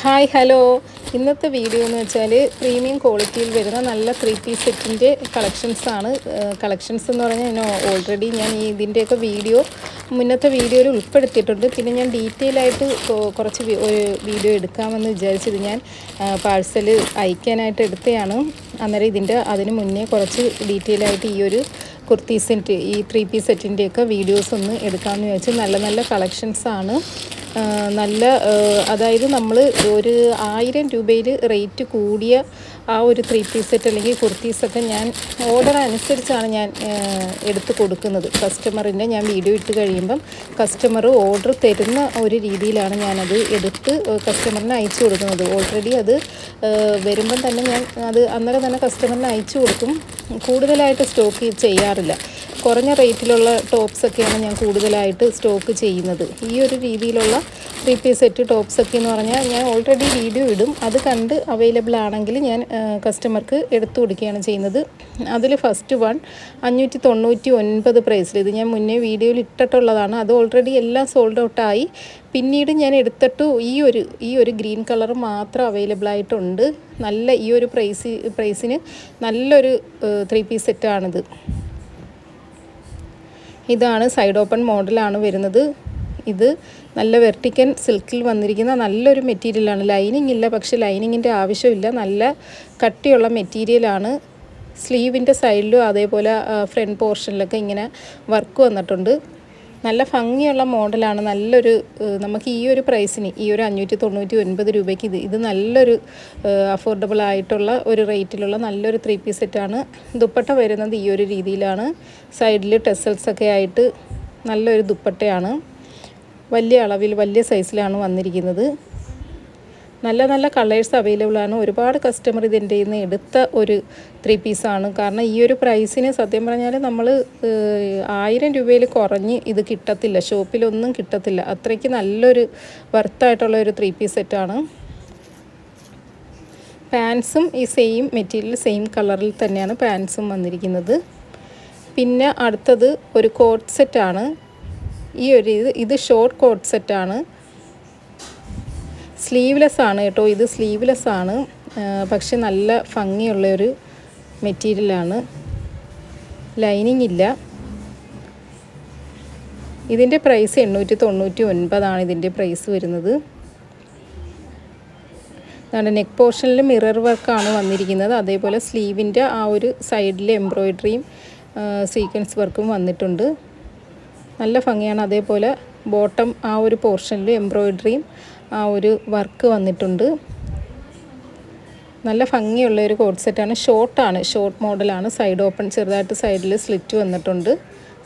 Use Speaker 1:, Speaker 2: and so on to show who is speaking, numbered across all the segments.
Speaker 1: Hi hello. ഇന്നത്തെ video എന്ന് വെച്ചാൽ പ്രീമിയം ക്വാളിറ്റിയിൽ വരുന്ന നല്ല ത്രീ പീസ് സെറ്റിന്റെ കളക്ഷൻസാണ് കളക്ഷൻസ് എന്ന് പറഞ്ഞാൽ ഞാൻ ഓൾറെഡി ഞാൻ ഈ ഇതിന്റെയൊക്കെ വീഡിയോ മുന്നത്തെ വീഡിയോയിൽ ഉൾപ്പെടുത്തിയിട്ടുണ്ട്. പിന്നെ ഞാൻ ഡീറ്റെയിൽ ആയിട്ട് കുറച്ച് ഒരു വീഡിയോ എടുക്കാമെന്ന് വിചാരിച്ചത് ഞാൻ പാഴ്സൽ അയക്കാനായിട്ട് എടുത്തതാണ് അന്നേരം ഇതിന്റെ അതിന് മുന്നേ കുറച്ച് ഡീറ്റെയിൽ ആയിട്ട് ഈ ഒരു കുർത്തി സെറ്റ് ഈ ത്രീ പീസ് സെറ്റിന്റെയൊക്കെ വീഡിയോസ് ഒന്ന് എടുക്കാമെന്ന് വിചാരിച്ചു നല്ല നല്ല കളക്ഷൻസാണ് നല്ല അതായത് നമ്മൾ ഒരു ആയിരം രൂപയിൽ റേറ്റ് കൂടിയ ആ ഒരു ത്രീ പീസ് സെറ്റ് അല്ലെങ്കിൽ കുർത്തീസൊക്കെ ഞാൻ ഓർഡർ അനുസരിച്ചാണ് ഞാൻ എടുത്ത് കൊടുക്കുന്നത്. കസ്റ്റമറിന്റെ ഞാൻ വീഡിയോ ഇട്ട് കഴിയുമ്പം കസ്റ്റമർ ഓർഡർ തരുന്ന ഒരു രീതിയിലാണ് ഞാനത് എടുത്ത് കസ്റ്റമറിന് അയച്ചു കൊടുക്കുന്നത്. ഓൾറെഡി അത് വരുമ്പം തന്നെ ഞാൻ അത് അന്നേരം തന്നെ കസ്റ്റമറിന് അയച്ചു കൊടുക്കും. കൂടുതലായിട്ട് സ്റ്റോക്ക് ചെയ്യാറില്ല. കുറഞ്ഞ റേറ്റിലുള്ള ടോപ്സൊക്കെയാണ് ഞാൻ കൂടുതലായിട്ട് സ്റ്റോക്ക് ചെയ്യുന്നത്. ഈ ഒരു രീതിയിലുള്ള ത്രീ പീസ് സെറ്റ് ടോപ്സൊക്കെ എന്ന് പറഞ്ഞാൽ ഞാൻ ഓൾറെഡി വീഡിയോ ഇടും. അത് കണ്ട് അവൈലബിൾ ആണെങ്കിൽ ഞാൻ കസ്റ്റമർക്ക് എടുത്തു കൊടുക്കുകയാണ് ചെയ്യുന്നത്. അതിൽ ഫസ്റ്റ് വൺ അഞ്ഞൂറ്റി തൊണ്ണൂറ്റി ഒൻപത് പ്രൈസിൽ ഇത് ഞാൻ മുന്നേ വീഡിയോയിൽ ഇട്ടിട്ടുള്ളതാണ്. അത് ഓൾറെഡി എല്ലാം സോൾഡ് ഔട്ടായി പിന്നീട് ഞാൻ എടുത്തിട്ട് ഈ ഒരു ഈ ഒരു ഗ്രീൻ കളർ മാത്രം അവൈലബിൾ ആയിട്ടുണ്ട്. നല്ല ഈ ഒരു പ്രൈസ് പ്രൈസിന് നല്ലൊരു ത്രീ പീസ് സെറ്റാണിത് ഇതാണ് സൈഡ് ഓപ്പൺ മോഡലാണ് വരുന്നത്. ഇത് നല്ല വെർട്ടിക്കൻ സിൽക്കിൽ വന്നിരിക്കുന്ന നല്ലൊരു മെറ്റീരിയലാണ് ലൈനിങ് ഇല്ല പക്ഷെ ലൈനിങ്ങിന്റെ ആവശ്യമില്ല. നല്ല കട്ടിയുള്ള മെറ്റീരിയലാണ് സ്ലീവിന്റെ സൈഡിലും അതേപോലെ ഫ്രണ്ട് പോർഷനിലൊക്കെ ഇങ്ങനെ വർക്ക് വന്നിട്ടുണ്ട്. നല്ല ഭംഗിയുള്ള മോഡലാണ് നല്ലൊരു നമുക്ക് ഈ ഒരു പ്രൈസിന് ഈ ഒരു അഞ്ഞൂറ്റി തൊണ്ണൂറ്റി ഒൻപത് രൂപയ്ക്ക് ഇത് ഇത് നല്ലൊരു അഫോർഡബിൾ ആയിട്ടുള്ള ഒരു റേറ്റിലുള്ള നല്ലൊരു ത്രീ പീസ് സെറ്റാണ് ദുപ്പട്ട വരുന്നത് ഈ ഒരു രീതിയിലാണ്. സൈഡിൽ ടെസൽസ് ഒക്കെ ആയിട്ട് നല്ലൊരു ദുപ്പട്ടയാണ്. വലിയ അളവിൽ വലിയ സൈസിലാണ് വന്നിരിക്കുന്നത്. നല്ല നല്ല കളേഴ്സ് അവൈലബിൾ ആണ്. ഒരുപാട് കസ്റ്റമർ ഇതിന്റെ നിന്ന് എടുത്ത ഒരു ത്രീ പീസാണ് കാരണം ഈ ഒരു പ്രൈസിന് സത്യം പറഞ്ഞാൽ നമ്മൾ ആയിരം രൂപയിൽ കുറഞ്ഞ് ഇത് കിട്ടത്തില്ല. ഷോപ്പിലൊന്നും കിട്ടത്തില്ല. അത്രയ്ക്ക് നല്ലൊരു വർത്തായിട്ടുള്ള ഒരു ത്രീ പീസ് സെറ്റാണ് പാൻസും ഈ സെയിം മെറ്റീരിയൽ സെയിം കളറിൽ തന്നെയാണ് പാൻസും വന്നിരിക്കുന്നത്. പിന്നെ അടുത്തത് ഒരു കോട്ട് സെറ്റാണ് ഈ ഒരു ഇത് ഇത് ഷോർട്ട് കോട്ട് സെറ്റാണ് സ്ലീവ്ലെസ് ആണ് കേട്ടോ. ഇത് സ്ലീവ്ലെസ് ആണ്. പക്ഷെ നല്ല ഭംഗിയുള്ള ഒരു മെറ്റീരിയലാണ് ലൈനിങ് ഇല്ല. ഇതിന്റെ പ്രൈസ് എണ്ണൂറ്റി തൊണ്ണൂറ്റി ഒൻപതാണ് ഇതിന്റെ പ്രൈസ് വരുന്നത്. അതാണ് നെക്ക് പോർഷനിൽ മിറർ വർക്കാണ് വന്നിരിക്കുന്നത്. അതേപോലെ സ്ലീവിന്റെ ആ ഒരു സൈഡിൽ എംബ്രോയിഡറിയും സീക്വൻസ് വർക്കും വന്നിട്ടുണ്ട്. നല്ല ഭംഗിയാണ്. അതേപോലെ ബോട്ടം ആ ഒരു പോർഷനിൽ എംബ്രോയിഡറിയും ആ ഒരു വർക്ക് വന്നിട്ടുണ്ട്. നല്ല ഭംഗിയുള്ള ഒരു കോഡ് സെറ്റാണ് ഷോർട്ടാണ് ഷോർട്ട് മോഡലാണ് സൈഡ് ഓപ്പൺ ചെറുതായിട്ട് സൈഡിൽ സ്ലിറ്റ് വന്നിട്ടുണ്ട്.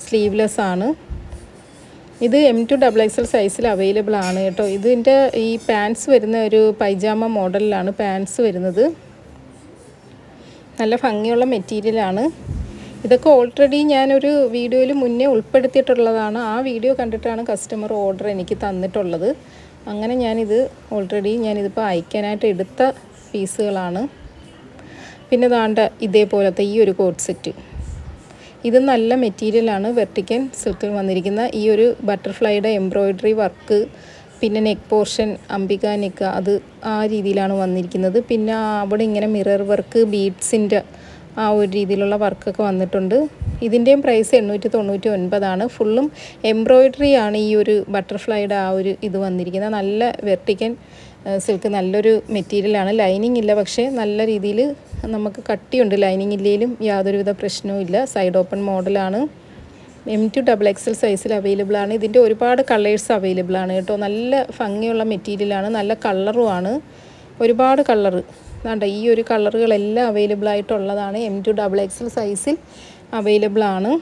Speaker 1: സ്ലീവ്ലെസ് ആണ്. ഇത് എം ടു ഡബിൾ എക്സൽ സൈസിൽ അവൈലബിൾ ആണ് കേട്ടോ. ഇതിന്റെ ഈ പാൻസ് വരുന്ന ഒരു പൈജാമ മോഡലിലാണ് പാൻസ് വരുന്നത്. നല്ല ഭംഗിയുള്ള മെറ്റീരിയലാണ് ഇതൊക്കെ ഓൾറെഡി ഞാനൊരു വീഡിയോയിൽ മുന്നേ ഉൾപ്പെടുത്തിയിട്ടുള്ളതാണ്. ആ വീഡിയോ കണ്ടിട്ടാണ് കസ്റ്റമർ ഓർഡർ എനിക്ക് തന്നിട്ടുള്ളത്. അങ്ങനെ ഞാനിത് ഓൾറെഡി ഞാനിതിപ്പോൾ അയക്കാനായിട്ട് എടുത്ത പീസുകളാണ്. പിന്നെ ദാണ്ട ഇതേപോലത്തെ ഈ ഒരു കോട്ട് സെറ്റ് ഇത് നല്ല മെറ്റീരിയലാണ് വെർട്ടിക്കൻ സിൽക്കിൽ വന്നിരിക്കുന്ന ഈ ഒരു ബട്ടർഫ്ലൈയുടെ എംബ്രോയിഡറി വർക്ക് പിന്നെ നെക്ക് പോർഷൻ അംബിക നെക്ക് അത് ആ രീതിയിലാണ് വന്നിരിക്കുന്നത്. പിന്നെ അവിടെ ഇങ്ങനെ മിറർ വർക്ക് ബീഡ്സിന്റെ ആ ഒരു രീതിയിലുള്ള വർക്കൊക്കെ വന്നിട്ടുണ്ട്. ഇതിന്റെയും പ്രൈസ് എണ്ണൂറ്റി തൊണ്ണൂറ്റി ഒൻപതാണ് ഫുള്ളും എംബ്രോയിഡറി ആണ് ഈ ഒരു ബട്ടർഫ്ലൈയുടെ ആ ഒരു ഇത് വന്നിരിക്കുന്നത്. നല്ല വെർട്ടിക്കൻ സിൽക്ക് നല്ലൊരു മെറ്റീരിയലാണ്. ലൈനിങ് ഇല്ല പക്ഷേ നല്ല രീതിയിൽ നമുക്ക് കട്ടിയുണ്ട്. ലൈനിങ് ഇല്ലെങ്കിലും യാതൊരുവിധ പ്രശ്നവും ഇല്ല. സൈഡ് ഓപ്പൺ മോഡലാണ്. എം ടു ഡബിൾ എക്സൽ സൈസിൽ അവൈലബിൾ ആണ്. ഇതിന്റെ ഒരുപാട് കളേഴ്സ് അവൈലബിൾ ആണ് കേട്ടോ. നല്ല ഭംഗിയുള്ള മെറ്റീരിയലാണ്. നല്ല കളറുമാണ് ഒരുപാട് കളറ്. വേണ്ട ഈ ഒരു കളറുകളെല്ലാം അവൈലബിൾ ആയിട്ടുള്ളതാണ്. എം ടു ഡബിൾ എക്സൽ സൈസിൽ അവൈലബിൾ ആണ്.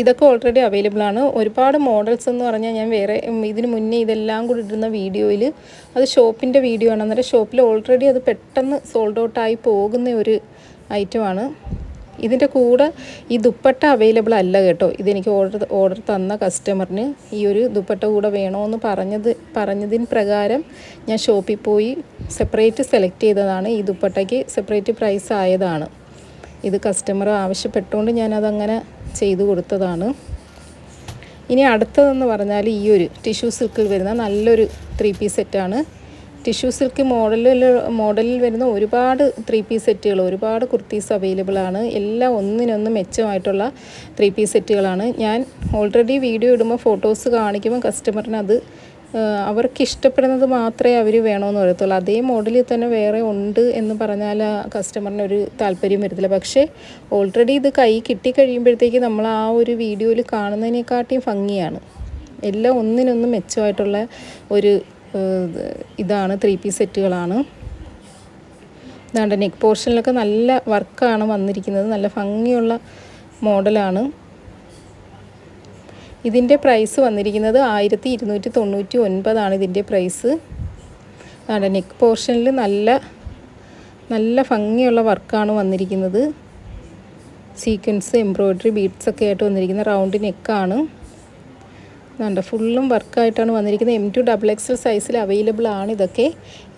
Speaker 1: ഇതൊക്കെ ഓൾറെഡി അവൈലബിൾ ആണ്. ഒരുപാട് മോഡൽസ് എന്ന് പറഞ്ഞാൽ ഞാൻ വേറെ ഇതിന് മുന്നേ ഇതെല്ലാം കൂടി ഇടുന്ന വീഡിയോയിൽ അത് ഷോപ്പിന്റെ വീഡിയോ ആണ്. അന്നേരം ഷോപ്പിൽ ഓൾറെഡി അത് പെട്ടെന്ന് സോൾഡ് ഔട്ടായി പോകുന്ന ഒരു ഐറ്റമാണ് ഇതിന്റെ കൂടെ ഈ ദുപ്പട്ട അവൈലബിൾ അല്ല കേട്ടോ. ഇതെനിക്ക് ഓർഡർ ഓർഡർ തന്ന കസ്റ്റമറിന് ഈ ഒരു ദുപ്പട്ട കൂടെ വേണമെന്ന് പറഞ്ഞത് പറഞ്ഞതിന് പ്രകാരം ഞാൻ ഷോപ്പിൽ പോയി സെപ്പറേറ്റ് സെലക്ട് ചെയ്തതാണ്. ഈ ദുപ്പട്ടയ്ക്ക് സെപ്പറേറ്റ് പ്രൈസ് ആയതാണ്. ഇത് കസ്റ്റമർ ആവശ്യപ്പെട്ടുകൊണ്ട് ഞാനതങ്ങനെ ചെയ്തു കൊടുത്തതാണ്. ഇനി അടുത്തതെന്ന് പറഞ്ഞാൽ ഈ ഒരു ടിഷ്യൂ സിൽക്കിൽ വരുന്ന നല്ലൊരു ത്രീ പീസ് സെറ്റാണ് ടിഷ്യൂ സിൽക്ക് മോഡലിൽ മോഡലിൽ വരുന്ന ഒരുപാട് ത്രീ പീസ് സെറ്റുകൾ ഒരുപാട് കുർത്തീസ് അവൈലബിൾ ആണ് എല്ലാം ഒന്നിനൊന്ന് മെച്ചമായിട്ടുള്ള ത്രീ പീസ് സെറ്റുകളാണ്. ഞാൻ ഓൾറെഡി വീഡിയോ ഇടുമ്പോൾ ഫോട്ടോസ് കാണിക്കുമ്പോൾ കസ്റ്റമറിന് അത് അവർക്ക് ഇഷ്ടപ്പെടുന്നത് മാത്രമേ അവർ വേണമെന്ന് പറയത്തുള്ളൂ. അതേ മോഡലിൽ തന്നെ വേറെ ഉണ്ട് എന്ന് പറഞ്ഞാൽ കസ്റ്റമറിന് ഒരു താല്പര്യം വരത്തില്ല. പക്ഷേ ഓൾറെഡി ഇത് കൈ കിട്ടിക്കഴിയുമ്പോഴത്തേക്ക് നമ്മൾ ആ ഒരു വീഡിയോയിൽ കാണുന്നതിനെക്കാട്ടിയും ഭംഗിയാണ്. എല്ലാം ഒന്നിനൊന്ന് മെച്ചമായിട്ടുള്ള ഒരു ഇതാണ് ത്രീ പീസ് സെറ്റുകളാണ്. ഇതാണ്ട് നെക്ക് പോർഷനിലൊക്കെ നല്ല വർക്കാണ് വന്നിരിക്കുന്നത്. നല്ല ഭംഗിയുള്ള മോഡലാണ്. ഇതിന്റെ പ്രൈസ് വന്നിരിക്കുന്നത് ആയിരത്തി ഇരുന്നൂറ്റി തൊണ്ണൂറ്റി ഒൻപതാണ് ഇതിന്റെ പ്രൈസ് അതാണ് നെക്ക് പോർഷനിൽ നല്ല നല്ല ഭംഗിയുള്ള വർക്കാണ് വന്നിരിക്കുന്നത്. സീക്വൻസ് എംബ്രോയ്ഡറി ബീഡ്സൊക്കെ ആയിട്ട് വന്നിരിക്കുന്ന റൗണ്ട് നെക്കാണ് വേണ്ട ഫുള്ളും വർക്കായിട്ടാണ് വന്നിരിക്കുന്നത്. എം ടു ഡബിൾ എക്സൽ സൈസിൽ അവൈലബിൾ ആണ് ഇതൊക്കെ.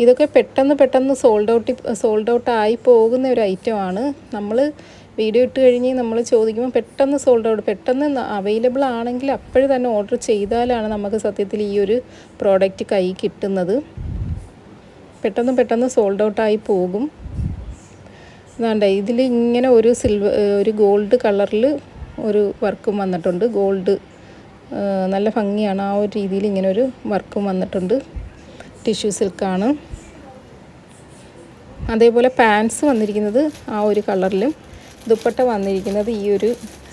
Speaker 1: ഇതൊക്കെ പെട്ടെന്ന് പെട്ടെന്ന് സോൾഡ് ഔട്ട് സോൾഡ് ഔട്ട് ആയി പോകുന്ന ഒരു ഐറ്റം ആണ്. നമ്മൾ വീഡിയോ ഇട്ട് കഴിഞ്ഞ് നമ്മൾ ചോദിക്കുമ്പോൾ പെട്ടെന്ന് സോൾഡ് ഔട്ട് പെട്ടെന്ന് അവൈലബിൾ ആണെങ്കിൽ അപ്പോഴും തന്നെ ഓർഡർ ചെയ്താലാണ് നമുക്ക് സത്യത്തിൽ ഈ ഒരു പ്രോഡക്റ്റ് കൈ കിട്ടുന്നത്. പെട്ടെന്ന് പെട്ടെന്ന് സോൾഡ് ഔട്ടായി പോകും. വേണ്ട ഇതിൽ ഇങ്ങനെ ഒരു സിൽവർ ഒരു ഗോൾഡ് കളറിൽ ഒരു വർക്കും വന്നിട്ടുണ്ട്. ഗോൾഡ് നല്ല ഭംഗിയാണ് ആ ഒരു രീതിയിൽ ഇങ്ങനെ ഒരു വർക്കും വന്നിട്ടുണ്ട്. ടിഷ്യൂ സിൽക്കാണ് അതേപോലെ പാൻസ് വന്നിരിക്കുന്നത് ആ ഒരു കളറിലും. ദുപ്പട്ട വന്നിരിക്കുന്നത് ഈ ഒരു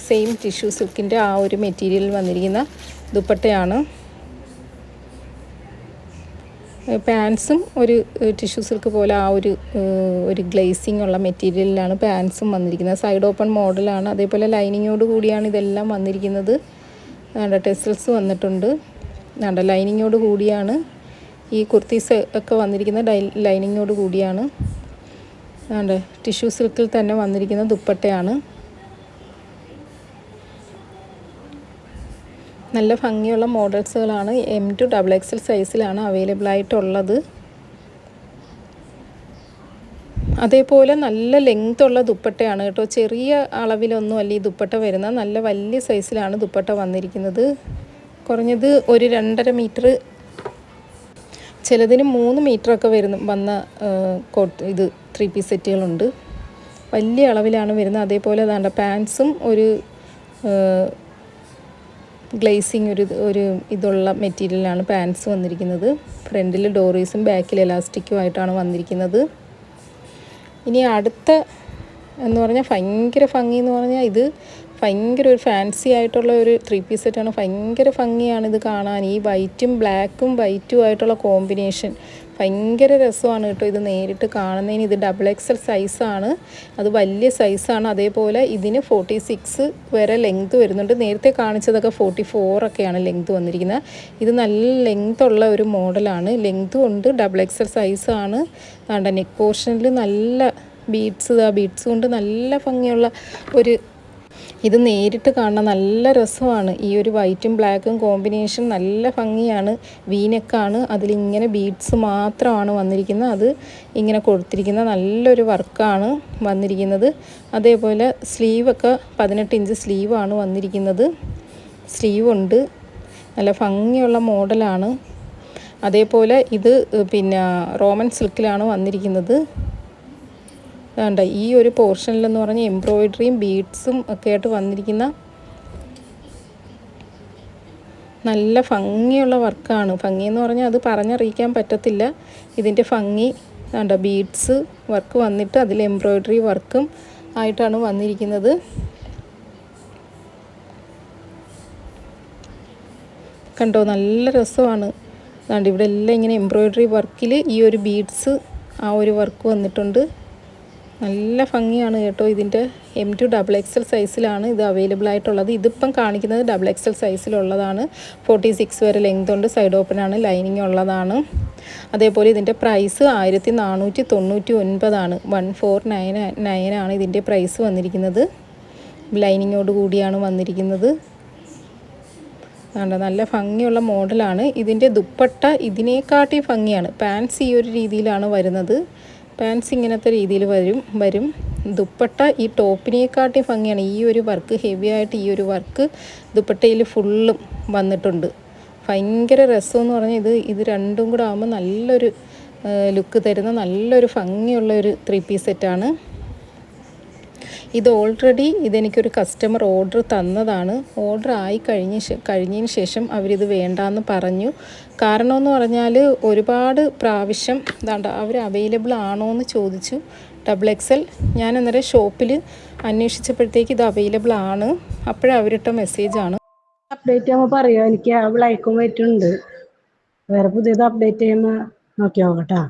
Speaker 1: സെയിം ടിഷ്യൂ സിൽക്കിന്റെ ആ ഒരു മെറ്റീരിയൽ വന്നിരിക്കുന്ന ദുപ്പട്ടയാണ്. പാൻസും ഒരു ടിഷ്യൂ സിൽക്ക് പോലെ ആ ഒരു ഒരു ഗ്ലേസിംഗ് ഉള്ള മെറ്റീരിയലിലാണ് പാൻസും വന്നിരിക്കുന്നത്. സൈഡ് ഓപ്പൺ മോഡലാണ് അതേപോലെ ലൈനിങ്ങോട് കൂടിയാണ് ഇതെല്ലാം വന്നിരിക്കുന്നത്. വേണ്ട ടെസൽസ് വന്നിട്ടുണ്ട്. വേണ്ട ലൈനിങ്ങോട് കൂടിയാണ്. ഈ കുർത്തീസ് ഒക്കെ വന്നിരിക്കുന്ന ഡൈ ലൈനിങ്ങോട് കൂടിയാണ്. വേണ്ട ടിഷ്യൂ സിൽക്കിൽ തന്നെ വന്നിരിക്കുന്ന ദുപ്പട്ടയാണ്. നല്ല ഭംഗിയുള്ള മോഡൽസുകളാണ്. എം ടു ഡബിൾ എക്സൽ സൈസിലാണ് അവൈലബിൾ ആയിട്ടുള്ളത് അതേപോലെ നല്ല ലെങ്ത് ഉള്ള ദുപ്പട്ടയാണ് കേട്ടോ. ചെറിയ അളവിലൊന്നും അല്ല ഈ ദുപ്പട്ട വരുന്നത്. നല്ല വലിയ സൈസിലാണ് ദുപ്പട്ട വന്നിരിക്കുന്നത്. കുറഞ്ഞത് ഒരു രണ്ടര മീറ്റർ ചിലതിന് മൂന്ന് മീറ്ററൊക്കെ വരുന്ന വന്ന കോട്ട് ഇത് ത്രീ പീസ് സെറ്റുകളുണ്ട് വലിയ അളവിലാണ് വരുന്നത്. അതേപോലെ അതാണ്ട പാൻസും ഒരു ഗ്ലേസിങ് ഒരു ഒരു ഇതുള്ള മെറ്റീരിയലാണ് പാൻസ് വന്നിരിക്കുന്നത്. ഫ്രണ്ടിൽ ഡോറീസും ബാക്കിൽ എലാസ്റ്റിക്കും ആയിട്ടാണ് വന്നിരിക്കുന്നത്. ഇനി അടുത്ത എന്ന് പറഞ്ഞാൽ ഭയങ്കര ഭംഗി എന്ന് പറഞ്ഞാൽ ഇത് ഭയങ്കര ഒരു ഫാൻസി ആയിട്ടുള്ള ഒരു ത്രീ പീസ് സെറ്റാണ് ഭയങ്കര ഭംഗിയാണ് ഇത് കാണാൻ. ഈ വൈറ്റും ബ്ലാക്കും വൈറ്റും ആയിട്ടുള്ള കോമ്പിനേഷൻ ഭയങ്കര രസമാണ് കേട്ടോ ഇത് നേരിട്ട് കാണുന്നതിന്. ഇത് ഡബിൾ എക്സൽ സൈസാണ് അത് വലിയ സൈസാണ് അതേപോലെ ഇതിന് ഫോർട്ടി സിക്സ് വരെ ലെങ്ത് വരുന്നുണ്ട്. നേരത്തെ കാണിച്ചതൊക്കെ ഫോർട്ടി ഫോറൊക്കെയാണ് ലെങ്ത് വന്നിരിക്കുന്നത്. ഇത് നല്ല ലെങ്ത് ഉള്ള ഒരു മോഡലാണ് ലെങ്ത്തും ഉണ്ട് ഡബിൾ എക്സൽ സൈസാണ് വേണ്ട നെക്ക് പോർഷനിൽ നല്ല ബീഡ്സ് ആ ബീഡ്സ് കൊണ്ട് നല്ല ഭംഗിയുള്ള ഒരു ഇത് നേരിട്ട് കാണാൻ നല്ല രസമാണ്. ഈ ഒരു വൈറ്റും ബ്ലാക്കും കോമ്പിനേഷൻ നല്ല ഭംഗിയാണ്. വീനക്കാണ് അതിലിങ്ങനെ ബീഡ്സ് മാത്രമാണ് വന്നിരിക്കുന്നത്. അത് ഇങ്ങനെ കൊടുത്തിരിക്കുന്ന നല്ലൊരു വർക്കാണ് വന്നിരിക്കുന്നത്. അതേപോലെ സ്ലീവൊക്കെ പതിനെട്ട് ഇഞ്ച് സ്ലീവാണ് വന്നിരിക്കുന്നത്. സ്ലീവുണ്ട് നല്ല ഭംഗിയുള്ള മോഡലാണ് അതേപോലെ ഇത് പിന്നെ റോമൻ സിൽക്കിലാണ് വന്നിരിക്കുന്നത്. വേണ്ട ഈ ഒരു പോർഷനിലെന്ന് പറഞ്ഞാൽ എംബ്രോയിഡറിയും ബീഡ്സും ഒക്കെ ആയിട്ട് വന്നിരിക്കുന്ന നല്ല ഭംഗിയുള്ള വർക്കാണ്. ഭംഗി എന്ന് പറഞ്ഞാൽ അത് പറഞ്ഞറിയിക്കാൻ പറ്റത്തില്ല. ഇതിന്റെ ഭംഗി വേണ്ട ബീഡ്സ് വർക്ക് വന്നിട്ട് അതിൽ എംബ്രോയിഡറി വർക്കും ആയിട്ടാണ് വന്നിരിക്കുന്നത്. കണ്ടോ നല്ല രസമാണ്. ഇവിടെ എല്ലാം ഇങ്ങനെ എംബ്രോയിഡറി വർക്കിൽ ഈ ഒരു ബീഡ്സ് ആ ഒരു വർക്ക് വന്നിട്ടുണ്ട്. നല്ല ഭംഗിയാണ് കേട്ടോ ഇതിന്റെ എം ടു ഡബിൾ എക്സൽ സൈസിലാണ് ഇത് അവൈലബിൾ ആയിട്ടുള്ളത്. ഇതിപ്പം കാണിക്കുന്നത് ഡബിൾ എക്സൽ സൈസിലുള്ളതാണ് ഫോർട്ടി സിക്സ് വരെ ലെങ്ത് ഉണ്ട് സൈഡ് ആണ് ലൈനിങ് ഉള്ളതാണ്. അതേപോലെ ഇതിന്റെ പ്രൈസ് ആയിരത്തി നാനൂറ്റി തൊണ്ണൂറ്റി ഒൻപതാണ് വൺ ഫോർ നയൻ നയനാണ് ഇതിന്റെ പ്രൈസ് വന്നിരിക്കുന്നത്. ലൈനിങ്ങോട് കൂടിയാണ് വന്നിരിക്കുന്നത്. അതുകൊണ്ട് നല്ല ഭംഗിയുള്ള മോഡലാണ് ഇതിന്റെ ദുപ്പട്ട ഇതിനേക്കാട്ടി ഭംഗിയാണ്. പാൻസ് ഈ ഒരു രീതിയിലാണ് വരുന്നത്. പാൻസ് ഇങ്ങനത്തെ രീതിയിൽ വരും വരും. ദുപ്പട്ട ഈ ടോപ്പിനെക്കാട്ടി ഭംഗിയാണ്. ഈ ഒരു വർക്ക് ഹെവി ആയിട്ട് ഈ ഒരു വർക്ക് ദുപ്പട്ടയിൽ ഫുള്ളും വന്നിട്ടുണ്ട്. ഭയങ്കര രസമെന്ന് പറഞ്ഞാൽ ഇത് ഇത് രണ്ടും കൂടെ ആകുമ്പോൾ നല്ലൊരു ലുക്ക് തരുന്ന നല്ലൊരു ഭംഗിയുള്ള ഒരു ത്രീ പീസ് സെറ്റാണ് ഇത് ഓൾറെഡി ഇതെനിക്കൊരു കസ്റ്റമർ ഓർഡർ തന്നതാണ്. ഓർഡർ ആയി കഴിഞ്ഞ കഴിഞ്ഞതിന് ശേഷം അവരിത് വേണ്ടാന്ന് പറഞ്ഞു. കാരണമെന്ന് പറഞ്ഞാൽ ഒരുപാട് പ്രാവശ്യം ഇതാണ്ട അവർ അവൈലബിൾ ആണോ എന്ന് ചോദിച്ചു. ഡബിൾ എക്സൽ ഞാൻ അന്നേരം ഷോപ്പിൽ അന്വേഷിച്ചപ്പോഴത്തേക്ക് ഇത് അവൈലബിൾ ആണ്. അപ്പോഴവരിട്ട മെസ്സേജാണ്
Speaker 2: അപ്ഡേറ്റ് ചെയ്യുമ്പോൾ പറയുമോ എനിക്ക് ബ്ലൈക്കും പറ്റുന്നുണ്ട്. വേറെ പുതിയത് അപ്ഡേറ്റ് ചെയ്യുമ്പോൾ നോക്കി നോക്കട്ടാ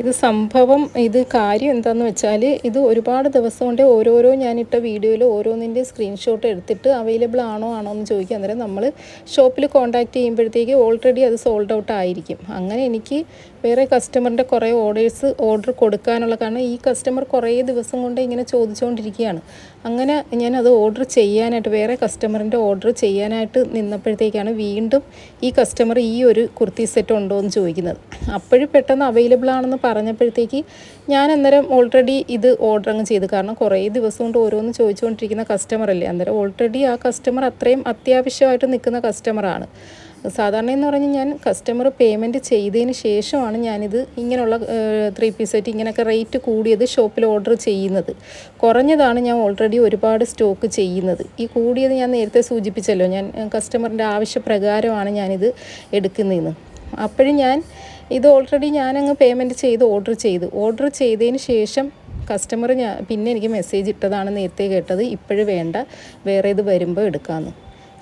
Speaker 1: ഇത് സംഭവം ഇത് കാര്യം എന്താണെന്ന് വെച്ചാൽ ഇത് ഒരുപാട് ദിവസം കൊണ്ട് ഓരോരോ ഞാനിട്ട വീഡിയോയിൽ ഓരോന്നിന്റെ സ്ക്രീൻഷോട്ട് എടുത്തിട്ട് അവൈലബിൾ ആണോ ആണോ എന്ന് ചോദിക്കുക അന്നേരം നമ്മൾ ഷോപ്പിൽ കോൺടാക്റ്റ് ചെയ്യുമ്പോഴത്തേക്ക് ഓൾറെഡി അത് സോൾഡ് ഔട്ട് ആയിരിക്കും. അങ്ങനെ എനിക്ക് വേറെ കസ്റ്റമറിന്റെ കുറേ ഓർഡേഴ്സ് ഓർഡർ കൊടുക്കാനുള്ള കാരണം ഈ കസ്റ്റമർ കുറേ ദിവസം കൊണ്ട് ഇങ്ങനെ ചോദിച്ചുകൊണ്ടിരിക്കുകയാണ് അങ്ങനെ ഞാൻ അത് ഓർഡർ ചെയ്യാനായിട്ട് വേറെ കസ്റ്റമറിന്റെ ഓർഡർ ചെയ്യാനായിട്ട് നിന്നപ്പോഴത്തേക്കാണ് വീണ്ടും ഈ കസ്റ്റമർ ഈ ഒരു കുർത്തി സെറ്റ് ഉണ്ടോ എന്ന് ചോദിക്കുന്നത്. അപ്പോഴും പെട്ടെന്ന് അവൈലബിൾ ആണെന്ന് പറഞ്ഞപ്പോഴത്തേക്ക് ഞാൻ അന്നേരം ഓൾറെഡി ഇത് ഓർഡർ അങ്ങ് ചെയ്തു. കാരണം കുറേ ദിവസം കൊണ്ട് ഓരോന്ന് ചോദിച്ചുകൊണ്ടിരിക്കുന്ന കസ്റ്റമർ അല്ലേ? അന്നേരം ഓൾറെഡി ആ കസ്റ്റമർ അത്രയും അത്യാവശ്യമായിട്ട് നിൽക്കുന്ന കസ്റ്റമറാണ് സാധാരണ എന്ന് പറഞ്ഞാൽ ഞാൻ കസ്റ്റമർ പേയ്മെന്റ് ചെയ്തതിന് ശേഷമാണ് ഞാനിത് ഇങ്ങനെയുള്ള ത്രീ പീസ് സെറ്റ് ഇങ്ങനെയൊക്കെ റേറ്റ് കൂടിയത് ഷോപ്പിൽ ഓർഡർ ചെയ്യുന്നത്. കുറഞ്ഞതാണ് ഞാൻ ഓൾറെഡി ഒരുപാട് സ്റ്റോക്ക് ചെയ്യുന്നത്. ഈ കൂടിയത് ഞാൻ നേരത്തെ സൂചിപ്പിച്ചല്ലോ ഞാൻ കസ്റ്റമറിന്റെ ആവശ്യപ്രകാരമാണ് ഞാനിത് എടുക്കുന്നതെന്ന്. അപ്പോഴും ഞാൻ ഇത് ഓൾറെഡി ഞാനങ്ങ് പേയ്മെന്റ് ചെയ്ത് ഓർഡർ ചെയ്തു. ഓർഡർ ചെയ്തതിന് ശേഷം കസ്റ്റമർ ഞാൻ പിന്നെ എനിക്ക് മെസ്സേജ് ഇട്ടതാണ് നേരത്തെ കേട്ടത്. ഇപ്പോഴും വേണ്ട വേറെ ഇത് വരുമ്പോൾ എടുക്കാമെന്ന്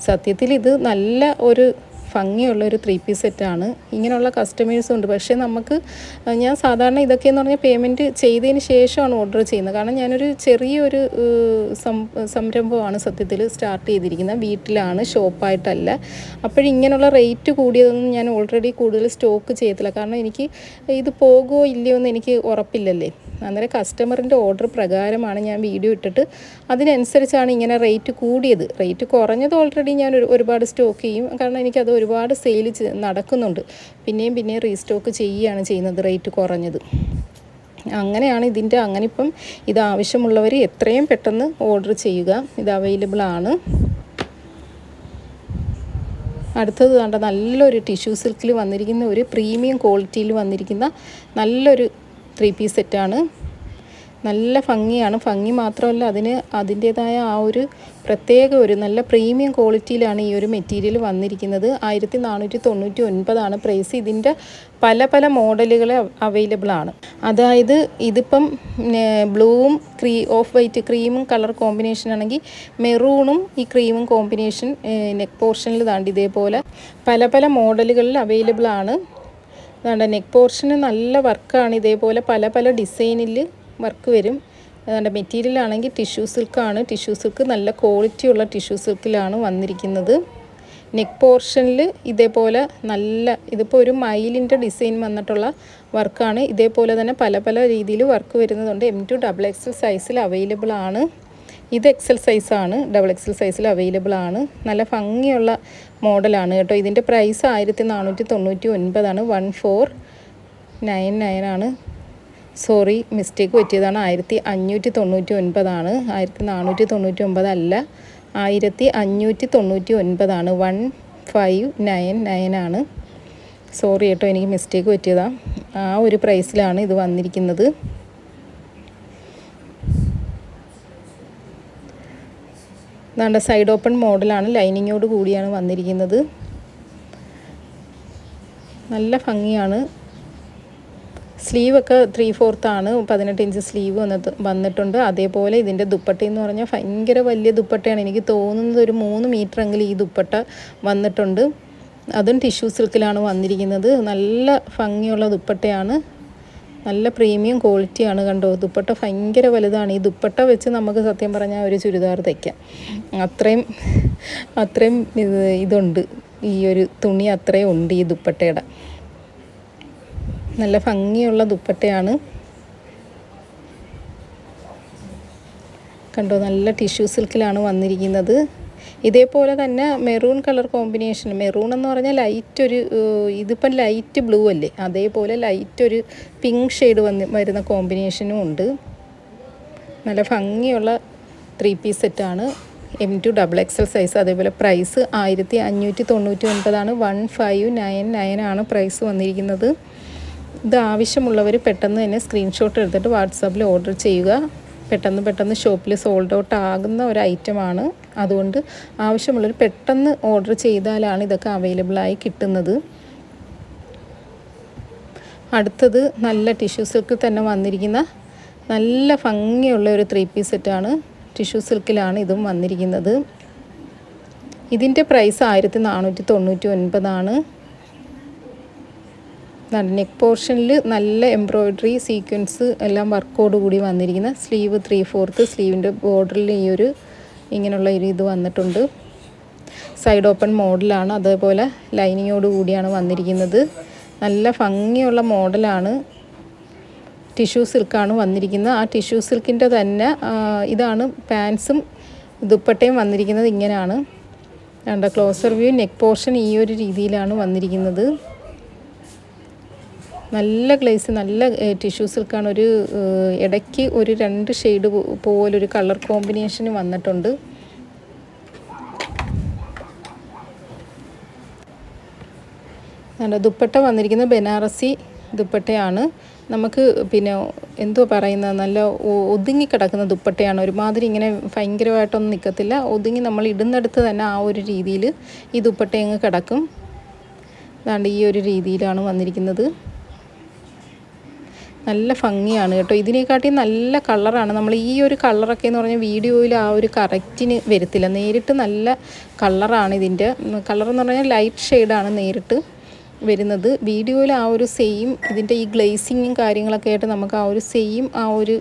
Speaker 1: സത്യത്തിൽ ഇത് നല്ല ഒരു ഭംഗിയുള്ള ഒരു ത്രീ പീസ് സെറ്റാണ് ഇങ്ങനെയുള്ള കസ്റ്റമേഴ്സും ഉണ്ട്. പക്ഷേ നമുക്ക് ഞാൻ സാധാരണ ഇതൊക്കെയെന്ന് പറഞ്ഞാൽ പേയ്മെന്റ് ചെയ്തതിന് ശേഷമാണ് ഓർഡർ ചെയ്യുന്നത്. കാരണം ഞാനൊരു ചെറിയൊരു സംരംഭമാണ് സത്യത്തിൽ സ്റ്റാർട്ട് ചെയ്തിരിക്കുന്നത്. വീട്ടിലാണ് ഷോപ്പായിട്ടല്ല. അപ്പോഴിങ്ങനെയുള്ള റേറ്റ് കൂടിയതൊന്നും ഞാൻ ഓൾറെഡി കൂടുതൽ സ്റ്റോക്ക് ചെയ്യത്തില്ല. കാരണം എനിക്ക് ഇത് പോകുമോ ഇല്ലയോ എന്ന് എനിക്ക് ഉറപ്പില്ലല്ലേ. അന്നേരം കസ്റ്റമറിന്റെ ഓർഡർ പ്രകാരമാണ് ഞാൻ വീഡിയോ ഇട്ടിട്ട് അതിനനുസരിച്ചാണ് ഇങ്ങനെ റേറ്റ് കൂടിയത്. റേറ്റ് കുറഞ്ഞത് ഓൾറെഡി ഞാൻ ഒരുപാട് സ്റ്റോക്ക് ചെയ്യും. കാരണം എനിക്കത് ഒരുപാട് സെയിൽ നടക്കുന്നുണ്ട്. പിന്നെയും പിന്നെയും റീസ്റ്റോക്ക് ചെയ്യുകയാണ് ചെയ്യുന്നത് റേറ്റ് കുറഞ്ഞത്. അങ്ങനെയാണ് ഇതിന്റെ അങ്ങനെ ഇപ്പം ഇത് ആവശ്യമുള്ളവർ എത്രയും പെട്ടെന്ന് ഓർഡർ ചെയ്യുക. ഇത് അവൈലബിൾ ആണ്. അടുത്തത് കണ്ട നല്ലൊരു ടിഷ്യൂ സിൽക്കിൽ വന്നിരിക്കുന്ന ഒരു പ്രീമിയം ക്വാളിറ്റിയിൽ വന്നിരിക്കുന്ന നല്ലൊരു ത്രീ പീസ് സെറ്റാണ്. നല്ല ഭംഗിയാണ്. ഭംഗി മാത്രമല്ല അതിന് അതിന്റേതായ ആ ഒരു പ്രത്യേക ഒരു നല്ല പ്രീമിയം ക്വാളിറ്റിയിലാണ് ഈ ഒരു മെറ്റീരിയൽ വന്നിരിക്കുന്നത്. ആയിരത്തി നാനൂറ്റി തൊണ്ണൂറ്റി ഒൻപതാണ് പ്രൈസ്. ഇതിന്റെ പല പല മോഡലുകൾ അവൈലബിൾ ആണ് അതായത് ഇതിപ്പം ബ്ലൂവും ക്രീ ഓഫ് വൈറ്റ് ക്രീമും കളർ കോമ്പിനേഷൻ ആണെങ്കിൽ മെറൂണും ഈ ക്രീമും കോമ്പിനേഷൻ നെക്ക് പോർഷനിൽ താണ്ടി ഇതേപോലെ പല പല മോഡലുകളിൽ അവൈലബിൾ ആണ് നെക്ക് പോർഷന് നല്ല വർക്കാണ് ഇതേപോലെ പല പല ഡിസൈനിൽ വർക്ക് വരും. അതുകൊണ്ട് മെറ്റീരിയൽ ആണെങ്കിൽ ടിഷ്യൂ സിൽക്കാണ്. ടിഷ്യൂ സിൽക്ക് നല്ല ക്വാളിറ്റി ഉള്ള ടിഷ്യൂ സിൽക്കിലാണ് വന്നിരിക്കുന്നത്. നെക്ക് പോർഷനിൽ ഇതേപോലെ നല്ല ഇതിപ്പോൾ ഒരു മയിലിന്റെ ഡിസൈൻ വന്നിട്ടുള്ള വർക്കാണ്. ഇതേപോലെ തന്നെ പല പല രീതിയിൽ വർക്ക് വരുന്നതുകൊണ്ട് എം ടു ഡബിൾ എക്സൽ സൈസിൽ അവൈലബിൾ ആണ്. ഇത് എക്സൽ സൈസാണ് ഡബിൾ എക്സൽ സൈസിൽ അവൈലബിൾ ആണ്. നല്ല ഭംഗിയുള്ള മോഡലാണ് കേട്ടോ. ഇതിന്റെ പ്രൈസ് ആയിരത്തി നാനൂറ്റി തൊണ്ണൂറ്റി ഒൻപതാണ്. വൺ ഫോർ നയൻ നയൻ ആണ്. സോറി മിസ്റ്റേക്ക് പറ്റിയതാണ്. ആയിരത്തി അഞ്ഞൂറ്റി തൊണ്ണൂറ്റി ഒൻപതാണ് ആയിരത്തി നാനൂറ്റി തൊണ്ണൂറ്റി ഒമ്പതല്ല ആയിരത്തി അഞ്ഞൂറ്റി തൊണ്ണൂറ്റി ഒൻപതാണ് വൺ ഫൈവ് നയൻ ആണ് സോറി കേട്ടോ എനിക്ക് മിസ്റ്റേക്ക് പറ്റിയതാണ് ആ ഒരു പ്രൈസിലാണ് ഇത് വന്നിരിക്കുന്നത്. നല്ല സൈഡ് ഓപ്പൺ മോഡലാണ് ലൈനിങ്ങോട് കൂടിയാണ് വന്നിരിക്കുന്നത്. നല്ല ഭംഗിയാണ്. സ്ലീവൊക്കെ ത്രീ ഫോർത്താണ് പതിനെട്ട് ഇഞ്ച് സ്ലീവ് വന്നിട്ട് വന്നിട്ടുണ്ട്. അതേപോലെ ഇതിന്റെ ദുപ്പട്ട എന്ന് പറഞ്ഞാൽ ഭയങ്കര വലിയ ദുപ്പട്ടയാണ്. എനിക്ക് തോന്നുന്നത് ഒരു മൂന്ന് മീറ്റർ എങ്കിലും ഈ ദുപ്പട്ട വന്നിട്ടുണ്ട്. അതും ടിഷ്യൂ സിൽക്കിലാണ് വന്നിരിക്കുന്നത്. നല്ല ഭംഗിയുള്ള ദുപ്പട്ടയാണ്. നല്ല പ്രീമിയം ക്വാളിറ്റിയാണ് കണ്ടോ? ദുപ്പട്ട ഭയങ്കര വലുതാണ്. ഈ ദുപ്പട്ട വെച്ച് നമുക്ക് സത്യം പറഞ്ഞാൽ ഒരു ചുരിദാർ തയ്ക്കാം. അത്രയും അത്രയും ഇത് ഇതുണ്ട്. ഈ ഒരു തുണി അത്രയും ഉണ്ട് ഈ ദുപ്പട്ടയുടെ. നല്ല ഭംഗിയുള്ള ദുപ്പട്ടയാണ്. കണ്ടോ നല്ല ടിഷ്യൂ സിൽക്കിലാണ് വന്നിരിക്കുന്നത്. ഇതേപോലെ തന്നെ മെറൂൺ കളർ കോമ്പിനേഷൻ മെറൂൺ എന്ന് പറഞ്ഞാൽ ലൈറ്റ് ഒരു ഇതിപ്പം ലൈറ്റ് ബ്ലൂ അല്ലേ? അതേപോലെ ലൈറ്റ് ഒരു പിങ്ക് ഷെയ്ഡ് വന്ന് വരുന്ന കോമ്പിനേഷനും ഉണ്ട്. നല്ല ഭംഗിയുള്ള ത്രീ പീസ് സെറ്റാണ് M two double XL size അതേപോലെ പ്രൈസ് ആയിരത്തി അഞ്ഞൂറ്റി തൊണ്ണൂറ്റി ഒൻപതാണ്. വൺ ഫൈവ് നയൻ നയൻ ആണ് പ്രൈസ് വന്നിരിക്കുന്നത്. ഇത് ആവശ്യമുള്ളവർ പെട്ടെന്ന് തന്നെ സ്ക്രീൻഷോട്ട് എടുത്തിട്ട് വാട്സാപ്പിൽ ഓർഡർ ചെയ്യുക. പെട്ടെന്ന് പെട്ടെന്ന് ഷോപ്പിൽ സോൾഡ് ഔട്ട് ആകുന്ന ഒരു ഐറ്റമാണ് അതുകൊണ്ട് ആവശ്യമുള്ളവർ പെട്ടെന്ന് ഓർഡർ ചെയ്താലാണ് ഇതൊക്കെ അവൈലബിളായി കിട്ടുന്നത്. അടുത്തത് നല്ല ടിഷ്യൂ സിൽക്കിൽ തന്നെ വന്നിരിക്കുന്ന നല്ല ഭംഗിയുള്ള ഒരു ത്രീ പീസ് സെറ്റാണ് ടിഷ്യൂ സിൽക്കിലാണ് ഇതും വന്നിരിക്കുന്നത്. ഇതിന്റെ പ്രൈസ് ആയിരത്തി നാനൂറ്റി തൊണ്ണൂറ്റി ഒൻപതാണ്. നെക്ക് പോർഷനിൽ നല്ല എംബ്രോയ്ഡറി സീക്വൻസ് എല്ലാം വർക്കോട് കൂടി വന്നിരിക്കുന്ന സ്ലീവ് ത്രീ ഫോർത്ത് സ്ലീവിന്റെ ബോർഡറിൽ ഈ ഒരു ഇങ്ങനെയുള്ള ഒരു ഇത് വന്നിട്ടുണ്ട്. സൈഡ് ഓപ്പൺ മോഡലാണ് അതേപോലെ ലൈനിങ്ങോട് കൂടിയാണ് വന്നിരിക്കുന്നത്. നല്ല ഭംഗിയുള്ള മോഡലാണ് ടിഷ്യൂ സിൽക്കാണ് വന്നിരിക്കുന്നത്. ആ ടിഷ്യൂ സിൽക്കിന്റെ തന്നെ ഇതാണ് പാൻസും ദുപ്പട്ടയും വന്നിരിക്കുന്നത് ഇങ്ങനെയാണ്. രണ്ട് ക്ലോസർ വ്യൂ നെക്ക് പോർഷൻ ഈ ഒരു രീതിയിലാണ് വന്നിരിക്കുന്നത്. നല്ല ഗ്ലേസ് നല്ല ടിഷ്യൂ സിൽക്കാണ് ഒരു ഇടയ്ക്ക് ഒരു രണ്ട് ഷെയ്ഡ് പോലൊരു കളർ കോമ്പിനേഷൻ വന്നിട്ടുണ്ട്. ദുപ്പട്ട വന്നിരിക്കുന്നത് ബനാറസി ദുപ്പട്ടയാണ്. നമുക്ക് പിന്നെ എന്തോ പറയുന്നത് നല്ല ഒതുങ്ങി കിടക്കുന്ന ദുപ്പട്ടയാണ്. ഒരുമാതിരി ഇങ്ങനെ ഭയങ്കരമായിട്ടൊന്നും നിൽക്കത്തില്ല ഒതുങ്ങി നമ്മൾ ഇടുന്നിടത്ത് തന്നെ ആ ഒരു രീതിയിൽ ഈ ദുപ്പട്ട അങ്ങ് കിടക്കും. അതാണ്ട് ഈ ഒരു രീതിയിലാണ് വന്നിരിക്കുന്നത്. നല്ല ഭംഗിയാണ് കേട്ടോ. ഇതിനെക്കാട്ടി നല്ല കളറാണ്. നമ്മൾ ഈ ഒരു കളറൊക്കെ എന്ന് പറഞ്ഞാൽ വീഡിയോയിൽ ആ ഒരു കറക്റ്റിന് വരത്തില്ല. നേരിട്ട് നല്ല കളറാണ് ഇതിന്റെ. കളർ എന്ന് പറഞ്ഞാൽ ലൈറ്റ് ഷെയ്ഡാണ് നേരിട്ട് വരുന്നത്. വീഡിയോയിൽ ആ ഒരു സെയിം ഇതിന്റെ ഈ ഗ്ലേസിങ്ങും കാര്യങ്ങളൊക്കെ ആയിട്ട് നമുക്ക് ആ ഒരു സെയിം ആ ഒരു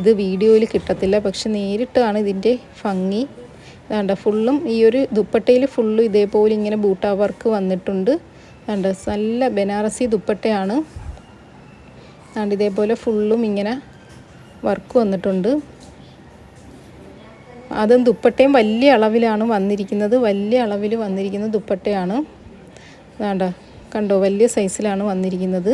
Speaker 1: ഇത് വീഡിയോയിൽ കിട്ടത്തില്ല. പക്ഷെ നേരിട്ടാണ് ഇതിന്റെ ഭംഗി. വേണ്ട ഫുള്ളും ഈ ഒരു ദുപ്പട്ടയിൽ ഫുള്ളും ഇതേപോലെ ഇങ്ങനെ ബൂട്ടാ വർക്ക് വന്നിട്ടുണ്ട്. വേണ്ട നല്ല ബനാറസി ദുപ്പട്ടയാണ്. അതുകൊണ്ട് ഇതേപോലെ ഫുള്ളും ഇങ്ങനെ വർക്ക് വന്നിട്ടുണ്ട്. അതും ദുപ്പട്ടയും വലിയ അളവിലാണ് വന്നിരിക്കുന്നത്. വലിയ അളവിൽ വന്നിരിക്കുന്ന ദുപ്പട്ടയാണ്. വേണ്ട കണ്ടോ വലിയ സൈസിലാണ് വന്നിരിക്കുന്നത്.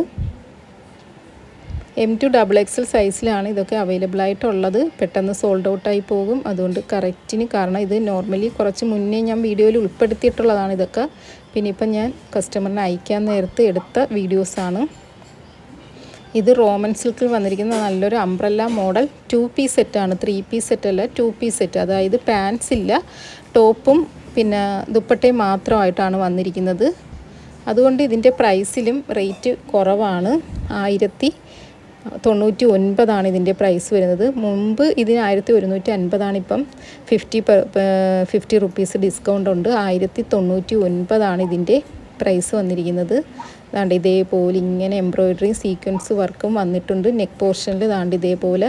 Speaker 1: എം ടു ഡബിൾ എക്സൽ സൈസിലാണ് ഇതൊക്കെ അവൈലബിൾ ആയിട്ടുള്ളത്. പെട്ടെന്ന് സോൾഡ് ഔട്ടായി പോകും. അതുകൊണ്ട് കറക്റ്റിന് കാരണം ഇത് നോർമലി കുറച്ച് മുന്നേ ഞാൻ വീഡിയോയിൽ ഉൾപ്പെടുത്തിയിട്ടുള്ളതാണ് ഇതൊക്കെ. പിന്നെ ഇപ്പം ഞാൻ കസ്റ്റമറിനെ അയക്കാൻ നേരത്ത് എടുത്ത വീഡിയോസാണ് ഇത് റോമൻ സിൽക്കിൽ വന്നിരിക്കുന്ന നല്ലൊരു അംബ്രല്ല മോഡൽ ടു പീസ് സെറ്റാണ് ത്രീ പീസ് സെറ്റ് അല്ല ടു പീസ് സെറ്റ് അതായത് പാൻസ് ഇല്ല ടോപ്പും പിന്നെ ദുപ്പട്ടയും മാത്രമായിട്ടാണ് വന്നിരിക്കുന്നത്. അതുകൊണ്ട് ഇതിന്റെ പ്രൈസിലും റേറ്റ് കുറവാണ്. ആയിരത്തി തൊണ്ണൂറ്റി ഒൻപതാണ് ഇതിന്റെ പ്രൈസ് വരുന്നത്. മുമ്പ് ഇതിന് ആയിരത്തി ഒരുന്നൂറ്റി അൻപതാണ് ഇപ്പം ഫിഫ്റ്റി ഫിഫ്റ്റി റുപ്പീസ് ഡിസ്കൗണ്ട് ഉണ്ട്. ആയിരത്തി തൊണ്ണൂറ്റി ഒൻപതാണ് ഇതിന്റെ പ്രൈസ് വന്നിരിക്കുന്നത്. ദാണ്ട് ഇതേപോലെ ഇങ്ങനെ എംബ്രോയ്ഡറി സീക്വൻസ് വർക്കും വന്നിട്ടുണ്ട്. നെക്ക് പോർഷനിൽ ദാണ്ട് ഇതേപോലെ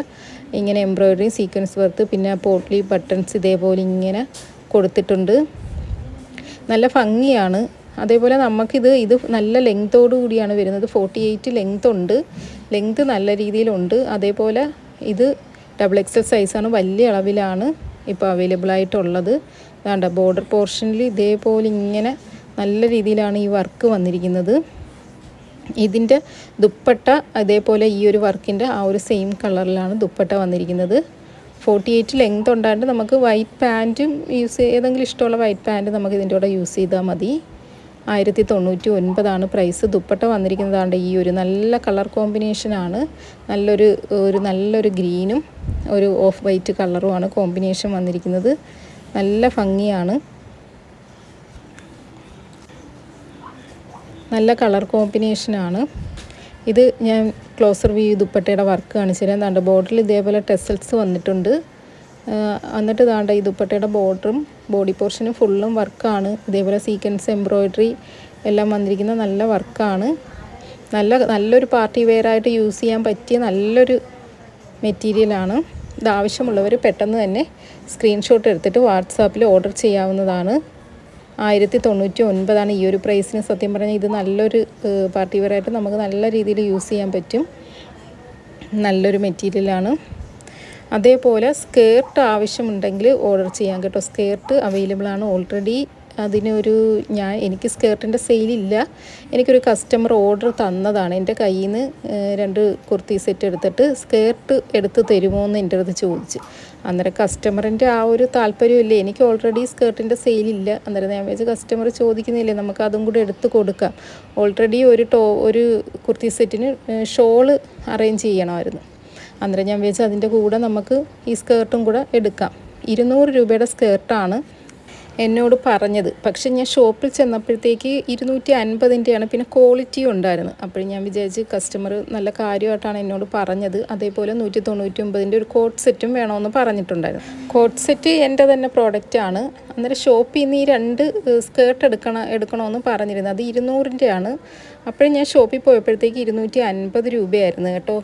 Speaker 1: ഇങ്ങനെ എംബ്രോയ്ഡറി സീക്വൻസ് വർക്ക് പിന്നെ പോട്ട്ലി ബട്ടൺസ് ഇതേപോലെ ഇങ്ങനെ കൊടുത്തിട്ടുണ്ട്. നല്ല ഭംഗിയാണ്. അതേപോലെ നമുക്കിത് ഇത് നല്ല ലെങ്തോടു കൂടിയാണ് വരുന്നത്. ഫോർട്ടി എയ്റ്റ് ലെങ്ത് ഉണ്ട്. ലെങ്ത് നല്ല രീതിയിലുണ്ട്. അതേപോലെ ഇത് ഡബിൾ എക്സൽ സൈസാണ്. വലിയ അളവിലാണ് ഇപ്പോൾ അവൈലബിൾ ആയിട്ടുള്ളത് വേണ്ട ബോർഡർ പോർഷനിൽ ഇതേപോലെ ഇങ്ങനെ നല്ല രീതിയിലാണ് ഈ വർക്ക് വന്നിരിക്കുന്നത്. ഇതിന്റെ ദുപ്പട്ട അതേപോലെ ഈ ഒരു വർക്കിന്റെ ആ ഒരു സെയിം കളറിലാണ് ദുപ്പട്ട വന്നിരിക്കുന്നത്. ഫോർട്ടി എയ്റ്റ് ലെങ്ത് ഉണ്ടായിട്ട് നമുക്ക് വൈറ്റ് പാന്റും യൂസ് ഏതെങ്കിലും ഇഷ്ടമുള്ള വൈറ്റ് പാന്റ് നമുക്ക് ഇതിന്റെ കൂടെ യൂസ് ചെയ്താൽ മതി. ആയിരത്തി തൊണ്ണൂറ്റി ഒൻപതാണ് പ്രൈസ് ദുപ്പട്ട വന്നിരിക്കുന്നതാണ്ട് ഈ ഒരു നല്ല കളർ കോമ്പിനേഷനാണ് നല്ലൊരു ഒരു നല്ലൊരു ഗ്രീനും ഒരു ഓഫ് വൈറ്റ് കളറുമാണ് കോമ്പിനേഷൻ വന്നിരിക്കുന്നത്. നല്ല ഭംഗിയാണ്. നല്ല കളർ കോമ്പിനേഷനാണ് ഇത് ഞാൻ ക്ലോസർ വ്യൂ ദുപ്പട്ടയുടെ വർക്ക് കാണിച്ചു തരാം താണ്ട ബോർഡറിൽ ഇതേപോലെ ടെസൽസ് വന്നിട്ടുണ്ട്. എന്നിട്ട് താണ്ട ഈ ദുപ്പട്ടയുടെ ബോർഡറും ബോഡി പോർഷനും ഫുള്ളും വർക്കാണ് ഇതേപോലെ സീക്വൻസ് എംബ്രോയ്ഡറി എല്ലാം വന്നിരിക്കുന്ന നല്ല വർക്കാണ് നല്ല നല്ലൊരു പാർട്ടി വെയർ ആയിട്ട് യൂസ് ചെയ്യാൻ പറ്റിയ നല്ലൊരു മെറ്റീരിയലാണ് ഇത് ആവശ്യമുള്ളവർ പെട്ടെന്ന് തന്നെ സ്ക്രീൻഷോട്ട് എടുത്തിട്ട് വാട്സാപ്പിൽ ഓർഡർ ചെയ്യാവുന്നതാണ്. ആയിരത്തി തൊണ്ണൂറ്റി ഒൻപതാണ് ഈ ഒരു പ്രൈസിന് സത്യം പറഞ്ഞാൽ ഇത് നല്ലൊരു പാർട്ടി വെയറായിട്ട് നമുക്ക് നല്ല രീതിയിൽ യൂസ് ചെയ്യാൻ പറ്റും. നല്ലൊരു മെറ്റീരിയലാണ്. അതേപോലെ സ്കേർട്ട് ആവശ്യമുണ്ടെങ്കിൽ ഓർഡർ ചെയ്യാം കേട്ടോ. സ്കേർട്ട് അവൈലബിൾ ആണ്. ഓൾറെഡി അതിനൊരു ഞാൻ എനിക്ക് സ്കേർട്ടിന്റെ സെയിലില്ല എനിക്കൊരു കസ്റ്റമർ ഓർഡർ തന്നതാണ്. എന്റെ കയ്യിൽ നിന്ന് രണ്ട് കുർത്തി സെറ്റ് എടുത്തിട്ട് സ്കേർട്ട് എടുത്ത് തരുമോ എന്ന് എന്റെ അടുത്ത് ചോദിച്ചു. അന്നേരം കസ്റ്റമറിന്റെ ആ ഒരു താല്പര്യമില്ലേ? എനിക്ക് ഓൾറെഡി സ്കേർട്ടിന്റെ സെയിലില്ല അന്നേരം ഞാൻ വെച്ച് കസ്റ്റമർ ചോദിക്കുന്നില്ലേ? നമുക്ക് അതും കൂടി എടുത്ത് കൊടുക്കാം. ഓൾറെഡി ഒരു ടോ ഒരു കുർത്തി സെറ്റിന് ഷോൾ അറേഞ്ച് ചെയ്യണമായിരുന്നു. അന്നേരം ഞാൻ വെച്ച് അതിന്റെ കൂടെ നമുക്ക് ഈ സ്കേർട്ടും കൂടെ എടുക്കാം. ഇരുന്നൂറ് രൂപയുടെ സ്കേർട്ടാണ് എന്നോട് പറഞ്ഞത്. പക്ഷെ ഞാൻ ഷോപ്പിൽ ചെന്നപ്പോഴത്തേക്ക് ഇരുന്നൂറ്റി അൻപതിന്റെയാണ് പിന്നെ ക്വാളിറ്റി ഉണ്ടായിരുന്നു അപ്പോൾ ഞാൻ വിചാരിച്ച് കസ്റ്റമർ നല്ല കാര്യമായിട്ടാണ് എന്നോട് പറഞ്ഞത്. അതേപോലെ നൂറ്റി തൊണ്ണൂറ്റി ഒമ്പതിന്റെ ഒരു കോട്ട് സെറ്റും വേണമെന്ന് പറഞ്ഞിട്ടുണ്ടായിരുന്നു. കോട്ട് സെറ്റ് എന്റെ തന്നെ പ്രോഡക്റ്റാണ്. അന്നേരം ഷോപ്പിൽ നിന്ന് ഈ രണ്ട് സ്കേർട്ട് എടുക്കണം എടുക്കണമെന്ന് പറഞ്ഞിരുന്നു അത് ഇരുന്നൂറിന്റെയാണ്. അപ്പോഴും ഞാൻ ഷോപ്പിൽ പോയപ്പോഴത്തേക്ക് ഇരുന്നൂറ്റി അൻപത് രൂപയായിരുന്നു കേട്ടോ.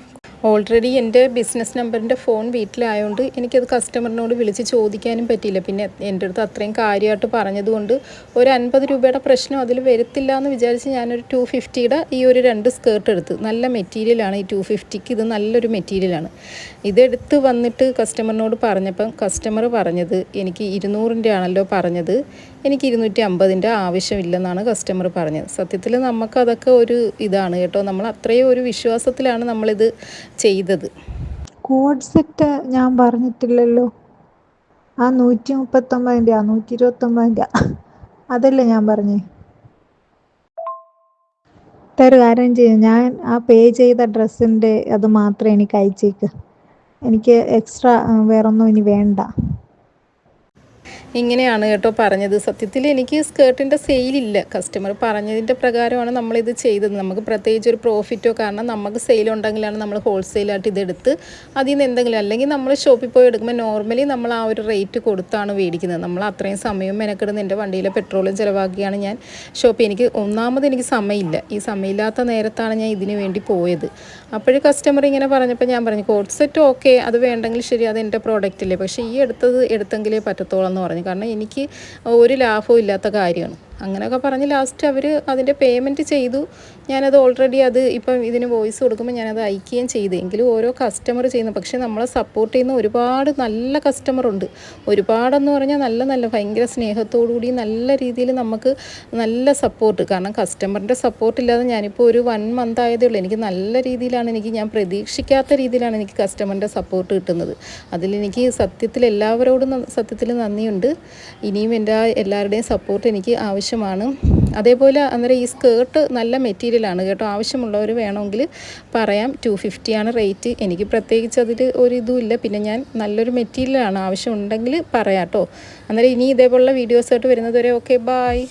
Speaker 1: ഓൾറെഡി എന്റെ ബിസിനസ് നമ്പറിന്റെ ഫോൺ വീട്ടിലായതുകൊണ്ട് എനിക്കത് കസ്റ്റമറിനോട് വിളിച്ച് ചോദിക്കാനും പറ്റിയില്ല. പിന്നെ എന്റെ അടുത്ത് അത്രയും കാര്യമായിട്ട് പറഞ്ഞതുകൊണ്ട് ഒരു അൻപത് രൂപയുടെ പ്രശ്നം അതിൽ വരത്തില്ല എന്ന് വിചാരിച്ച് ഞാനൊരു ടു ഫിഫ്റ്റിയുടെ ഈ ഒരു രണ്ട് സ്കേർട്ട് എടുത്ത്. നല്ല മെറ്റീരിയലാണ് ഈ ടു ഫിഫ്റ്റിക്ക് ഇത് നല്ലൊരു മെറ്റീരിയലാണ് ഇതെടുത്ത് വന്നിട്ട് കസ്റ്റമറിനോട് പറഞ്ഞപ്പം കസ്റ്റമർ പറഞ്ഞത് എനിക്ക് ഇരുന്നൂറിന്റെ ആണല്ലോ പറഞ്ഞത്. എനിക്ക് ഇരുന്നൂറ്റി അമ്പതിന്റെ ആവശ്യമില്ലെന്നാണ് കസ്റ്റമർ പറഞ്ഞത്. സത്യത്തിൽ നമുക്കതൊക്കെ ഒരു ഇതാണ് കേട്ടോ. നമ്മൾ അത്രയും ഒരു വിശ്വാസത്തിലാണ് നമ്മളിത് ചെയ്തത്.
Speaker 3: കോഡ് സെറ്റ് ഞാൻ പറഞ്ഞിട്ടില്ലല്ലോ. ആ നൂറ്റി മുപ്പത്തൊമ്പതിന്റെ ആ നൂറ്റി ഇരുപത്തൊമ്പതിന്റെ അതല്ലേ ഞാൻ പറഞ്ഞേ? ഒരു കാര്യം ചെയ്യാം ഞാൻ ആ പേ ചെയ്ത ഡ്രസ്സിന്റെ അത് മാത്രമേ എനിക്ക് അയച്ചേക്ക്. എനിക്ക് എക്സ്ട്രാ വേറൊന്നും ഇനി വേണ്ട.
Speaker 1: ഇങ്ങനെയാണ് കേട്ടോ പറഞ്ഞത്. സത്യത്തിൽ എനിക്ക് സ്കേർട്ടിന്റെ സെയിലില്ല. കസ്റ്റമർ പറഞ്ഞതിന്റെ പ്രകാരമാണ് നമ്മളിത് ചെയ്തത്. നമുക്ക് പ്രത്യേകിച്ച് ഒരു പ്രോഫിറ്റോ കാരണം നമുക്ക് സെയിൽ ഉണ്ടെങ്കിലാണ് നമ്മൾ ഹോൾസെയിലായിട്ട് ഇതെടുത്ത് അതിൽ നിന്ന് എന്തെങ്കിലും അല്ലെങ്കിൽ നമ്മൾ ഷോപ്പിൽ പോയി എടുക്കുമ്പോൾ നോർമലി നമ്മൾ ആ ഒരു റേറ്റ് കൊടുത്താണ് മേടിക്കുന്നത്. നമ്മൾ അത്രയും സമയം മെനക്കെടുന്ന എന്റെ വണ്ടിയിലെ പെട്രോളും ചിലവാക്കിയാണ് ഞാൻ. ഷോപ്പിൽ എനിക്ക് ഒന്നാമത് എനിക്ക് സമയമില്ല. ഈ സമയമില്ലാത്ത നേരത്താണ് ഞാൻ ഇതിന് വേണ്ടി പോയത്. അപ്പോഴും കസ്റ്റമർ ഇങ്ങനെ പറഞ്ഞപ്പോൾ ഞാൻ പറഞ്ഞു കോഡ് സെറ്റ് ഓക്കെ അത് വേണ്ടെങ്കിൽ ശരി അത് എന്റെ പ്രോഡക്റ്റ് അല്ലേ. പക്ഷേ ഈ എടുത്തത് എടുത്തെങ്കിലേ പറ്റത്തോളം എന്ന് പറഞ്ഞു. കാരണം എനിക്ക് ഒരു ലാഭവും ഇല്ലാത്ത കാര്യമാണ്. അങ്ങനെയൊക്കെ പറഞ്ഞ് ലാസ്റ്റ് അവർ അതിന്റെ പേയ്മെന്റ് ചെയ്തു. ഞാനത് ഓൾറെഡി അത് ഇപ്പം ഇതിന് വോയിസ് കൊടുക്കുമ്പോൾ ഞാനത് അയക്കുകയും ചെയ്തു. എങ്കിലും ഓരോ കസ്റ്റമർ ചെയ്യുന്നു. പക്ഷേ നമ്മളെ സപ്പോർട്ട് ചെയ്യുന്ന ഒരുപാട് നല്ല കസ്റ്റമറുണ്ട് ഒരുപാടെന്ന് പറഞ്ഞാൽ നല്ല നല്ല ഭയങ്കര സ്നേഹത്തോടു കൂടി നല്ല രീതിയിൽ നമുക്ക് നല്ല സപ്പോർട്ട് കാരണം കസ്റ്റമറിന്റെ സപ്പോർട്ട് ഇല്ലാതെ ഞാനിപ്പോൾ ഒരു വൺ മന്ത് ആയതേ ഉള്ളൂ. എനിക്ക് നല്ല രീതിയിലാണ് എനിക്ക് ഞാൻ പ്രതീക്ഷിക്കാത്ത രീതിയിലാണ് എനിക്ക് കസ്റ്റമറിന്റെ സപ്പോർട്ട് കിട്ടുന്നത്. അതിലെനിക്ക് സത്യത്തിൽ എല്ലാവരോടും സത്യത്തിൽ നന്ദിയുണ്ട്. ഇനിയും എന്റെ എല്ലാവരുടെയും സപ്പോർട്ട് എനിക്ക് ആവശ്യമാണ്. അതേപോലെ അന്നേരം ഈ സ്കേർട്ട് നല്ല മെറ്റീരിയലാണ് കേട്ടോ. ആവശ്യമുള്ളവർ വേണമെങ്കിൽ പറയാം. ടു ഫിഫ്റ്റിയാണ് റേറ്റ് എനിക്ക് പ്രത്യേകിച്ച് അതിൽ ഒരു ഇല്ല. പിന്നെ ഞാൻ നല്ലൊരു മെറ്റീരിയലാണ് ആവശ്യമുണ്ടെങ്കിൽ പറയാം കേട്ടോ. അന്നേരം ഇനി ഇതേപോലുള്ള വീഡിയോസായിട്ട് വരുന്നത് വരെ ഓക്കെ ബായ്